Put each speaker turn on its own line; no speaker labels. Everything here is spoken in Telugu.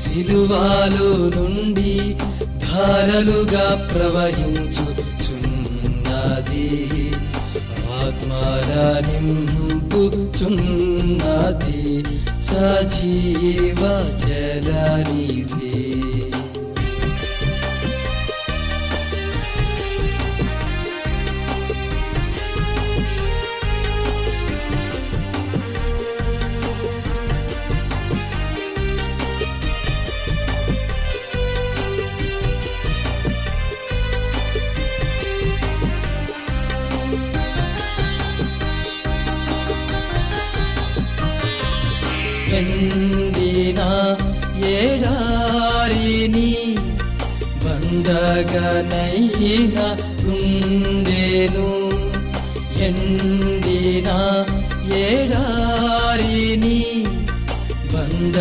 సిలువాలు నుండి ధారలుగా ప్రవహించుచున్నది ఆత్మల నింపుచున్నది. సజీవ జలనిధి బండగనైన ఉండేను ఎండిన ఏడారిని బంద